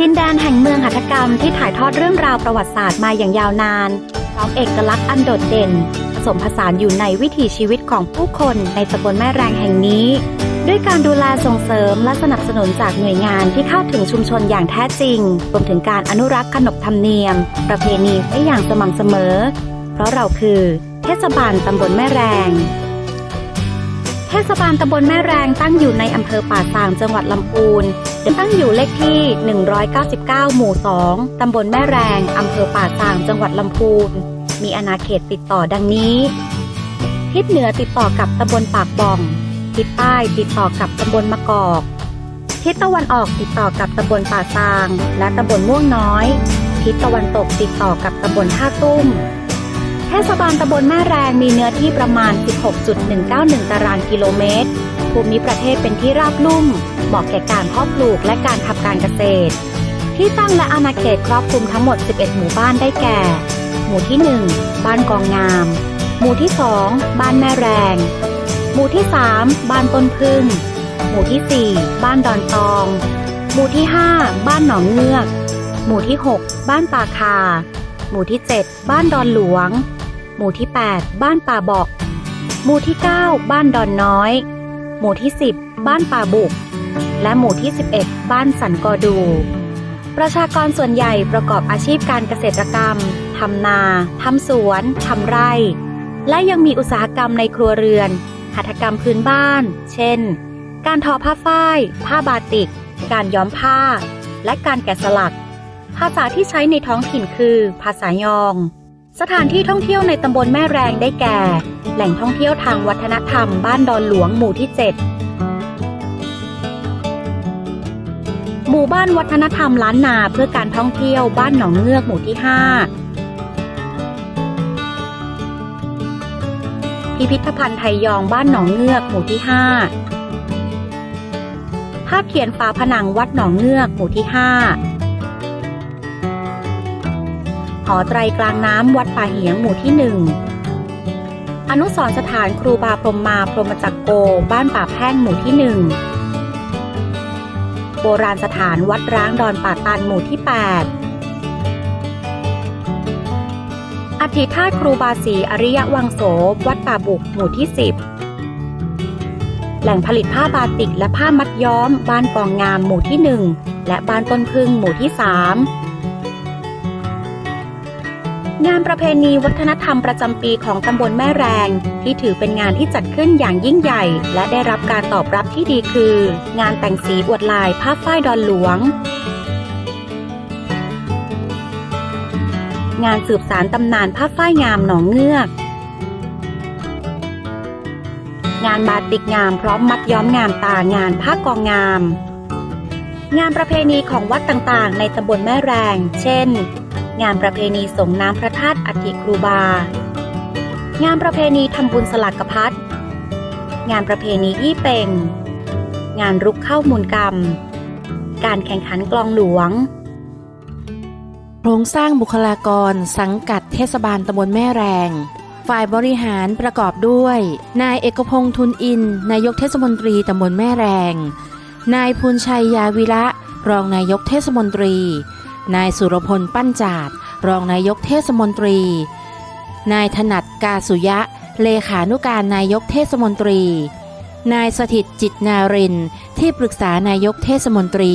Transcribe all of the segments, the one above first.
ดินแดนแห่งเมืองหัตถกรรมที่ถ่ายทอดเรื่องราวประวัติศาสตร์มาอย่างยาวนานพร้อมเอกลักษณ์อันโดดเด่น ผสมผสานอยู่ในวิถีชีวิตของผู้คนในตำบลแม่แรงแห่งนี้ ด้วยการดูแลส่งเสริมและสนับสนุนจากหน่วยงานที่เข้าถึงชุมชนอย่างแท้จริง รวมถึงการอนุรักษ์ขนบธรรมเนียม ประเพณีไว้อย่างสม่ำเสมอ เพราะเราคือ เทศบาลตำบลแม่แรง เทศบาลตำบลแม่แรงตั้งอยู่ในอำเภอป่าซางจังหวัดลำพูนตั้งอยู่เลขที่ 199 หมู่ 2 ตำบลแม่แรง อำเภอป่าซางจังหวัดลำพูน มีอาณาเขตติดต่อดังนี้ ทิศเหนือติดต่อกับตำบลปากบ่อง ทิศใต้ติดต่อกับตำบลมะกอก ทิศตะวันออกติดต่อกับตำบลป่าซาง และตำบลม่วงน้อย ทิศตะวันตกติดต่อกับตำบลท่าตุ้ม เทศบาลตำบลแม่แรงมีเนื้อที่ประมาณ 16.191 ตารางกิโลเมตร ภูมิประเทศเป็นที่ราบลุ่ม เหมาะแก่การเพาะปลูกและการทำการเกษตร ที่ตั้งและอาณาเขตครอบคลุมทั้งหมด 11 หมู่บ้านได้แก่ หมู่ที่ 1 บ้านกองงาม หมู่ที่ 2 บ้านแม่แรง หมู่ที่ 3 บ้านต้นพึ่ง หมู่ที่ 4 บ้านดอนตอง หมู่ที่ 5 บ้านหนองเงือก หมู่ที่ 6 บ้านป่าคา หมู่ที่ 7 บ้านดอนหลวง หมู่ที่ 8 บ้านป่าบอก หมู่ที่ 9 บ้านดอนน้อย หมู่ที่ 10 บ้านป่าบุก และหมู่ที่ 11 บ้านสันกอดู ประชากรส่วนใหญ่ประกอบอาชีพการเกษตรกรรม ทำนา ทำสวน ทำไร่ และยังมีอุตสาหกรรมในครัวเรือน หัตถกรรมพื้นบ้าน เช่น การทอผ้าฝ้าย ผ้าบาติก การย้อมผ้า และการแกะสลัก ภาษาที่ใช้ในท้องถิ่นคือ ภาษายอง สถานที่ท่องเที่ยวในตำบลแม่แรงได้แก่ แหล่งท่องเที่ยวทางวัฒนธรรมบ้านดอนหลวงหมู่ที่ 7 หมู่บ้านวัฒนธรรมล้านนาเพื่อการท่องเที่ยวบ้านหนองเงือกหมู่ที่ 5 พิพิธภัณฑ์ไทยยองบ้านหนองเงือกหมู่ที่ 5 ภาพเขียนฝาผนังวัดหนองเงือกหมู่ที่ 5 หอไตรกลางน้ำวัดป่าเหียงหมู่ที่1อนุสรสถานครูบาพรหมมาพรหมจักรโก บ้านป่าแพ่งหมู่ที่1โบราณสถานวัดร้างดอนป่าตันหมู่ที่ 8 อธิธาตุครูบาศรีอริยวังโส วัดป่าบุกหมู่ที่ 10 แหล่งผลิตผ้าบาติกและผ้ามัดย้อม บ้านกองงามหมู่ที่ 1 และบ้านต้นพึ่งหมู่ที่ 3 งานประเพณีวัฒนธรรมประจำปีของตำบลแม่แรง ที่ถือเป็นงานที่จัดขึ้นอย่างยิ่งใหญ่ และได้รับการตอบรับที่ดีคือ งานแต่งสีอวดลายผ้าฝ้ายดอนหลวง งานสืบสารตำนานผ้าฝ้ายงามหนองเงือก งานบาติกงามพร้อมมัดย้อมงามตางานผ้ากองงาม งานประเพณีของวัดต่างๆ ในตำบลแม่แรง เช่น งานประเพณีส่งน้ำพระธาตุอัฐิครูบา งานประเพณีทำบุญสลักกพัดงานประเพณียี่เป่ง งานรุกเข้ามูลกรรม การแข่งขันกลองหลวง โครงสร้างบุคลากร สังกัดเทศบาลตำบลแม่แรง ฝ่ายบริหารประกอบด้วย นายเอกพงษ์ทุนอิน นายกเทศมนตรีตำบลแม่แรง นายพูนชัยยาวิระ รองนายกเทศมนตรี นายสุรพลปั้นจาดรองนายกเทศมนตรี นายถนัดกาสุยะ เลขานุการนายกเทศมนตรี นายสถิตจิตนารินที่ปรึกษานายกเทศมนตรี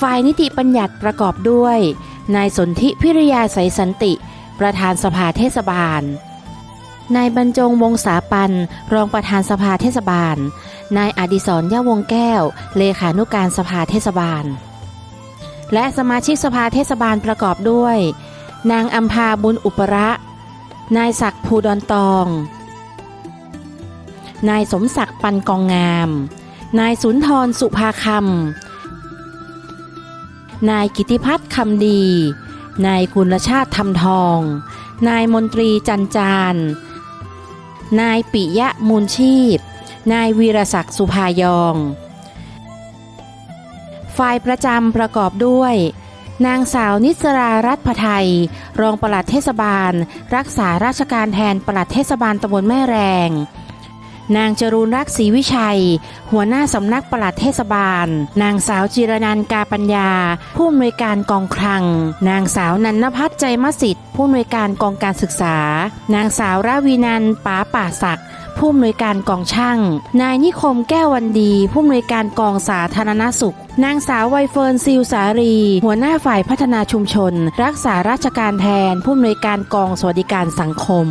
ฝ่ายนิติบัญญัติประกอบด้วย นายสนธิพิริยาใสยสันติ ประธานสภาเทศบาล นายบรรจงวงศาปันรองประธานสภาเทศบาล นายอดิศรย่าวงแก้ว เลขานุการสภาเทศบาล และสมาชิกสภาเทศบาลประกอบด้วย นางอัมพาบุญอุประ นายศักดิ์ภูดอนตอง นายสมศักดิ์ปันกองงาม นายสุนทรสุภาคำ นายกิติพัฒน์คำดี นายกุลชาติทำทอง นายมนตรีจันจานนายปิยะมูลชีพ นายวีรศักดิ์สุภายอง ฝ่ายประจำประกอบด้วย นางสาวนิสรารัตน์พไทย รองปลัดเทศบาล รักษาราชการแทนปลัดเทศบาลตำบลแม่แรง นางจรูนรักศรีวิชัย หัวหน้าสำนักปลัดเทศบาล นางสาวจิรนันกาปัญญา ผู้อำนวยการกองคลัง นางสาวนันนพัฒน์ใจมสิทธิ์ผู้อำนวยการกองการศึกษา นางสาวราวีนันป๋าป่าศักด ผู้อำนวยการกองช่าง นายนิคมแก้ววันดี ผู้อำนวยการกองสาธารณสุข นางสาวไวเฟิร์นซิลสารี หัวหน้าฝ่ายพัฒนาชุมชน รักษาราชการแทน ผู้อำนวยการกองสวัสดิการสังคม